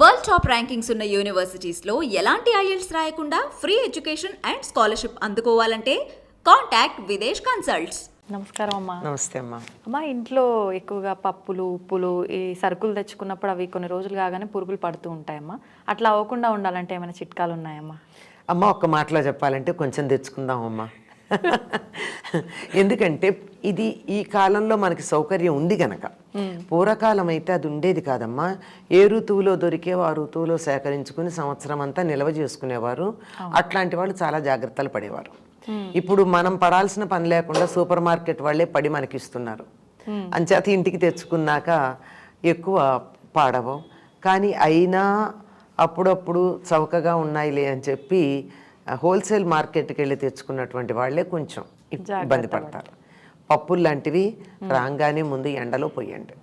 World top rankings ఉన్న యూనివర్సిటీస్లో ఎలాంటి IELTS రాయకుండా ఫ్రీ ఎడ్యుకేషన్ అండ్ స్కాలర్షిప్ అందుకోవాలంటే కాంటాక్ట్ విదేశ్ కన్సల్ట్స్. నమస్కారం అమ్మా. నమస్తే అమ్మా. అమ్మా ఇంట్లో ఎక్కువగా పప్పులు ఉప్పులు ఈ సరుకులు తెచ్చుకున్నప్పుడు అవి కొన్ని రోజులు కాగానే పురుగులు పడుతూ ఉంటాయమ్మా అట్లా అవ్వకుండా ఉండాలంటే ఏమైనా చిట్కాలు ఉన్నాయమ్మా? అమ్మ ఒక్క మాటలో చెప్పాలంటే కొంచెం తెచ్చుకుందాం అమ్మా. ఎందుకంటే ఇది ఈ కాలంలో మనకి సౌకర్యం ఉంది గనక. పూర్వకాలం అయితే అది ఉండేది కాదమ్మా. ఏ ఋతువులో దొరికేవో ఆ ఋతువులో సేకరించుకుని సంవత్సరం అంతా నిల్వ చేసుకునేవారు. అట్లాంటి వాళ్ళు చాలా జాగ్రత్తలు పడేవారు. ఇప్పుడు మనం పడాల్సిన పని లేకుండా సూపర్ మార్కెట్ వాళ్ళే పడి మనకిస్తున్నారు. అంచేత ఇంటికి తెచ్చుకున్నాక ఎక్కువ పాడవు. కానీ అయినా అప్పుడప్పుడు చౌకగా ఉన్నాయిలే అని చెప్పి హోల్సేల్ మార్కెట్కి వెళ్ళి తెచ్చుకున్నటువంటి వాళ్ళే కొంచెం ఇబ్బంది పడతారు. పప్పులు లాంటివి రాగానే ముందు ఎండలో పోయండి.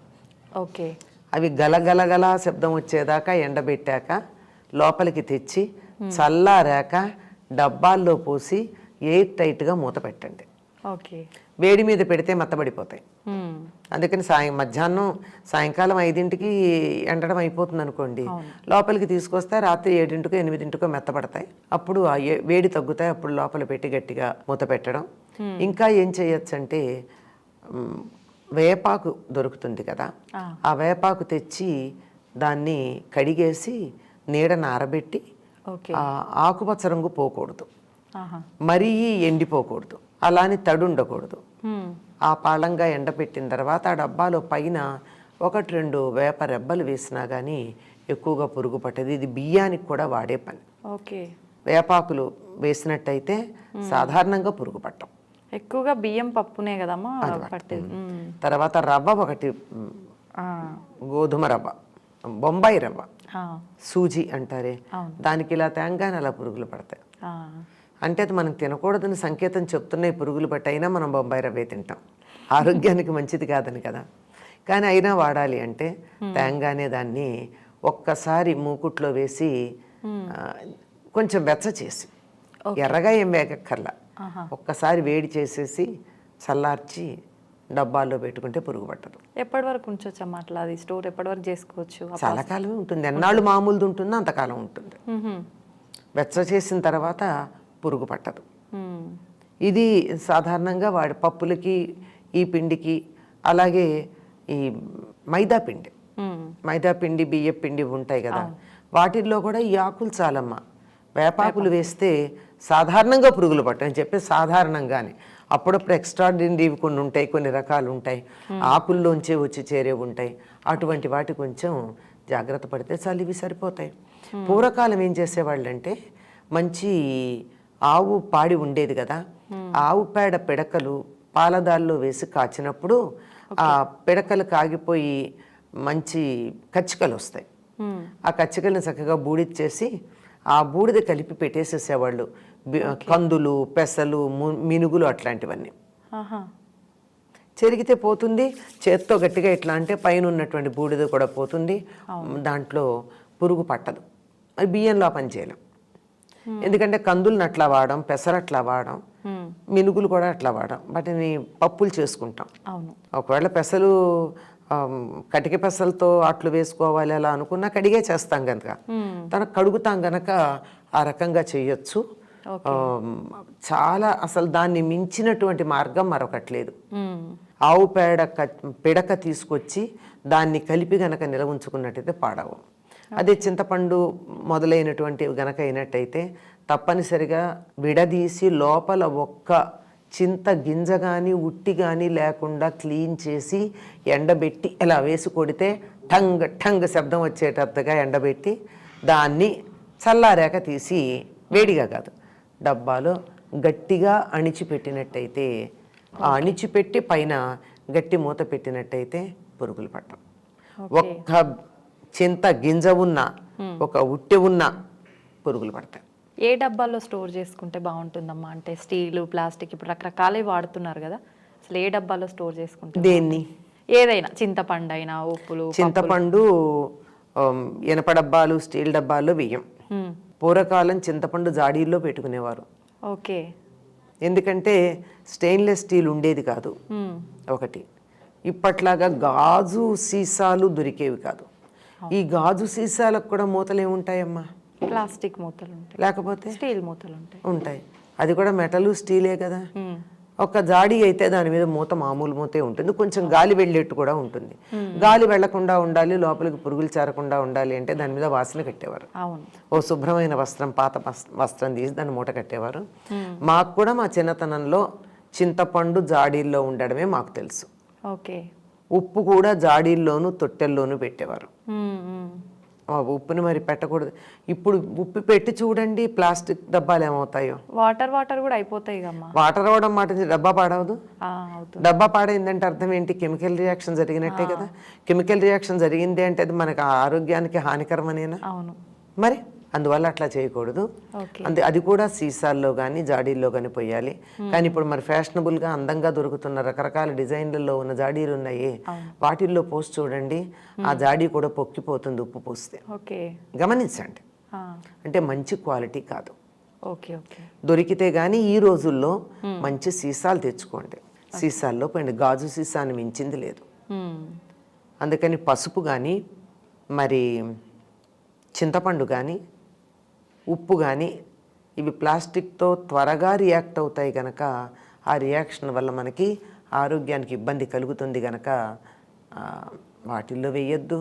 ఓకే. అవి గలగలగల శబ్దం వచ్చేదాకా ఎండబెట్టాక లోపలికి తెచ్చి చల్లారాక డబ్బాల్లో పోసి ఎయిర్ టైట్గా మూత పెట్టండి. వేడి మీద పెడితే మత్తబడిపోతాయి. అందుకని సాయం మధ్యాహ్నం సాయంకాలం ఐదింటికి ఎండడం అయిపోతుంది అనుకోండి లోపలికి తీసుకొస్తే రాత్రి ఏడింటికో ఎనిమిదింటికో మెత్తపడతాయి అప్పుడు వేడి తగ్గుతాయి అప్పుడు లోపల పెట్టి గట్టిగా మూత పెట్టడం. ఇంకా ఏం చేయొచ్చు అంటే వేపాకు దొరుకుతుంది కదా ఆ. వేపాకు తెచ్చి దాన్ని కడిగేసి నీడన ఆరబెట్టి ఆకుపచ్చ రంగు పోకూడదు. మరీ ఎండిపోకూడదు. అలాని తడి ఉండకూడదు. ఆ పాళంగా ఎండబెట్టిన తర్వాత ఆ డబ్బాలో పైన ఒకటి రెండు వేప రెబ్బలు వేసినా కానీ ఎక్కువగా పురుగు పట్టదు ఇది బియ్యానికి కూడా వాడే పని ఓకే వేపాకులు వేసినట్టయితే సాధారణంగా పురుగు పట్టం ఎక్కువగా బియ్యం పప్పునే కదమ్మా పట్టేది. తర్వాత రవ్వ ఒకటి. గోధుమ రవ్వ బొంబాయి రవ్వ. సూజీ అంటారే. దానికి ఇలా తేంగానే అలా పురుగులు పడతాయి. అంటే అది మనం తినకూడదని సంకేతం చెప్తున్నాయి పురుగులు పట్టి అయినా మనం బొంబాయి రవ్వే తింటాం. ఆరోగ్యానికి మంచిది కాదని కదా. కానీ అయినా వాడాలి అంటే తేంగానే దాన్ని ఒక్కసారి మూకుట్లో వేసి కొంచెం వెచ్చ చేసి ఎర్రగా ఏం వేగక్కర్లా. ఒక్కసారి వేడి చేసేసి చల్లార్చి డబ్బాల్లో పెట్టుకుంటే పురుగు పట్టదు. ఎప్పటి వరకు ఉంచొచ్చమ్మా అట్లా? అది స్టోర్ ఎప్పటి వరకు చేసుకోవచ్చు చాలా కాలమే ఉంటుంది. ఎన్నాళ్ళు మామూలుది ఉంటుందో అంతకాలం ఉంటుంది. వెచ్చ చేసిన తర్వాత పురుగు పట్టదు. ఇది సాధారణంగా వాడి పప్పులకి ఈ పిండికి అలాగే ఈ మైదా పిండి. మైదా పిండి బియ్య పిండి ఉంటాయి కదా. వాటిల్లో కూడా ఈ ఆకులు చాలమ్మా. వేపాకులు వేస్తే సాధారణంగా పురుగులు పట్టవు. అని చెప్పి సాధారణంగానే. అప్పుడప్పుడు ఎక్స్ట్రాడినరీవి కొన్ని ఉంటాయి కొన్ని రకాలు ఉంటాయి. ఆకుల్లోంచే వచ్చి చేరే ఉంటాయి. అటువంటి వాటి కొంచెం జాగ్రత్త పడితే చాలు ఇవి సరిపోతాయి. పూర్వకాలం ఏం చేసేవాళ్ళంటే మంచి ఆవు పాడి ఉండేది కదా. ఆవు పేడ పిడకలు పాలదాల్లో వేసి కాచినప్పుడు ఆ పిడకలు కాగిపోయి మంచి కచ్చికలు వస్తాయి. ఆ కచ్చికల్ని చక్కగా బూడిచ్చేసి ఆ బూడిద కలిపి పెట్టేసేసేవాళ్ళు. కందులు పెసలు మినుగులు అట్లాంటివన్నీ. చెరిగితే పోతుంది చేత్తో గట్టిగా ఇట్లా అంటే పైన ఉన్నటువంటి బూడిద కూడా పోతుంది. దాంట్లో పురుగు పట్టదు. అది బియ్యంలో ఆ పని చేయలేం ఎందుకంటే కందులను అట్లా వాడడం పెసరు అట్లా వాడడం. మినుగులు కూడా అట్లా వాడడం. వాటిని పప్పులు చేసుకుంటాం. ఒకవేళ పెసలు కటిక పెసలతో అట్లు వేసుకోవాలి అలా అనుకున్నా కడిగే చేస్తాం కనుక తనకు కడుగుతాం గనక ఆ రకంగా చేయొచ్చు. చాలా అసలు దాన్ని మించినటువంటి మార్గం మరొకట్లేదు. ఆవు పేడ పిడక తీసుకొచ్చి దాన్ని కలిపి గనక నిలవ ఉంచుకున్నట్టయితే పాడవు. అదే చింతపండు మొదలైనటువంటివి గనక అయినట్టయితే తప్పనిసరిగా విడదీసి లోపల ఒక్క చింత గింజ కానీ ఉట్టి కానీ లేకుండా క్లీన్ చేసి ఎండబెట్టి ఇలా వేసి కొడితే టంగ్ టంగ్ శబ్దం వచ్చేటట్టుగా ఎండబెట్టి దాన్ని చల్లారాక తీసి వేడిగా కాదు డబ్బాలో గట్టిగా అణిచిపెట్టినట్టయితే ఆ అణిచిపెట్టి పైన గట్టి మూత పెట్టినట్టయితే పురుగులు పట్టం ఒక్క చింత గింజ ఉన్న ఒక ఉట్టి ఉన్న పురుగులు పడతాయి. ఏ డబ్బాల్లో స్టోర్ చేసుకుంటే బాగుంటుందమ్మా? అంటే స్టీలు ప్లాస్టిక్ ఇప్పుడు రకరకాలే వాడుతున్నారు కదా. అసలు ఏ డబ్బాలో స్టోర్ చేసుకుంటే దేన్ని? ఏదైనా చింతపండు అయినా ఉప్పులు చింతపండు ఇనప డబ్బాలు స్టీల్ డబ్బాల్లో మ్మ్. పూర్వకాలం చింతపండు జాడీల్లో పెట్టుకునేవారు. ఓకే. ఎందుకంటే స్టెయిన్లెస్ స్టీల్ ఉండేది కాదు. ఒకటి. ఇప్పట్లాగా గాజు సీసాలు దొరికేవి కాదు. ఈ గాజు సీసాలకు కూడా మూతలు ఏముంటాయమ్మా? ప్లాస్టిక్ మూతలు ఉంటాయి లేకపోతే? స్టీల్ మూతలు ఉంటాయి. ఉంటాయి అది కూడా మెటలు స్టీలే కదా. ఒక జాడీ అయితే దాని మీద మూత మామూలు మూతే ఉంటుంది. కొంచెం గాలి వెళ్ళేట్టు కూడా ఉంటుంది. గాలి వెళ్ళకుండా ఉండాలి లోపలికి పురుగులు చేరకుండా ఉండాలి అంటే దాని మీద వాసన కట్టేవారు. ఓ శుభ్రమైన వస్త్రం పాత వస్- వస్త్రం తీసి దాన్ని మూట కట్టేవారు. మాకు కూడా మా చిన్నతనంలో చింతపండు జాడీల్లో ఉండడమే మాకు తెలుసు. ఓకే. ఉప్పు కూడా జాడీల్లోనూ తొట్టెల్లోనూ పెట్టేవారు. ఉప్పుని మరి పెట్టకూడదు. ఇప్పుడు ఉప్పు పెట్టి చూడండి ప్లాస్టిక్ డబ్బాలు ఏమవుతాయో. వాటర్ వాటర్ కూడా అయిపోతాయి వాటర్ అవడం మాట డబ్బా పాడవదు. డబ్బా పాడైందంటే అర్థం ఏంటి? కెమికల్ రియాక్షన్ జరిగినట్టే కదా. కెమికల్ రియాక్షన్ జరిగింది అంటే అది మనకు ఆరోగ్యానికి హానికరమనేనా? అవును. మరి అందువల్ల అట్లా చేయకూడదు. అంతే అది కూడా సీసాల్లో కానీ జాడీల్లో కానీ పోయాలి. కానీ ఇప్పుడు మరి ఫ్యాషనబుల్గా అందంగా దొరుకుతున్న రకరకాల డిజైన్లలో ఉన్న జాడీలు ఉన్నాయి. వాటిల్లో పోసి చూడండి ఆ జాడీ కూడా పొక్కిపోతుంది ఉప్పు పోస్తే. ఓకే. గమనించండి. అంటే మంచి క్వాలిటీ కాదు. Okay okay. దొరికితే కానీ ఈ రోజుల్లో మంచి సీసాలు తెచ్చుకోండి. సీసాల్లో పోయింది గాజు సీసాని మించింది లేదు. అందుకని పసుపు కానీ మరి చింతపండు కానీ ఉప్పు కానీ ఇవి ప్లాస్టిక్తో త్వరగా రియాక్ట్ అవుతాయి కనుక ఆ రియాక్షన్ వల్ల మనకి ఆరోగ్యానికి ఇబ్బంది కలుగుతుంది కనుక వాటిల్లో వేయొద్దు.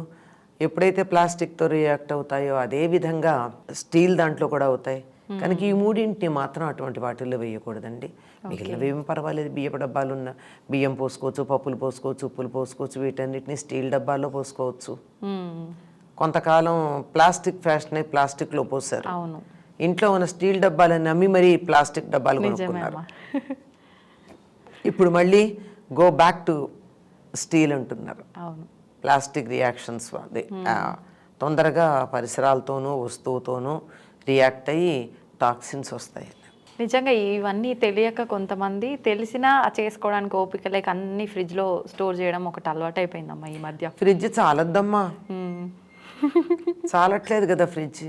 ఎప్పుడైతే ప్లాస్టిక్తో రియాక్ట్ అవుతాయో అదే విధంగా స్టీల్ దాంట్లో కూడా అవుతాయి. కనుక ఈ మూడింటిని మాత్రం అటువంటి వాటిల్లో వేయకూడదండి. మిగిలినవి ఏం పర్వాలేదు. బియ్యపు డబ్బాలు ఉన్న బియ్యం పోసుకోవచ్చు పప్పులు పోసుకోవచ్చు ఉప్పులు పోసుకోవచ్చు వీటన్నిటిని స్టీల్ డబ్బాల్లో పోసుకోవచ్చు. కొంతకాలం ప్లాస్టిక్ ఫ్యాషన్ ప్లాస్టిక్లో పోసారు అవును. ఇంట్లో ఉన్న స్టీల్ డబ్బాలని నమ్మి మరీ ప్లాస్టిక్ డబ్బాలు కొనుక్కున్నారు. ఇప్పుడు మళ్ళీ గో బ్యాక్ టు స్టీల్ అంటున్నారు. అవును. ప్లాస్టిక్ రియాక్షన్స్ అదే తొందరగా పరిసరాలతోనూ వస్తువుతోనూ రియాక్ట్ అయ్యి టాక్సిన్స్ వస్తాయి. నిజంగా ఇవన్నీ తెలియక కొంతమంది తెలిసినా చేసుకోవడానికి ఓపిక లేక అన్ని ఫ్రిడ్జ్లో స్టోర్ చేయడం ఒకటి అలవాటు అయిపోయిందమ్మా ఈ మధ్య. ఫ్రిడ్జ్ చాలద్దమ్మా. మ్మ్. చాలట్లేదు కదా ఫ్రిడ్జ్.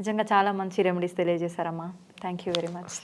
నిజంగా చాలా మంచి remedies తెలియజేశారమ్మా. Thank you very much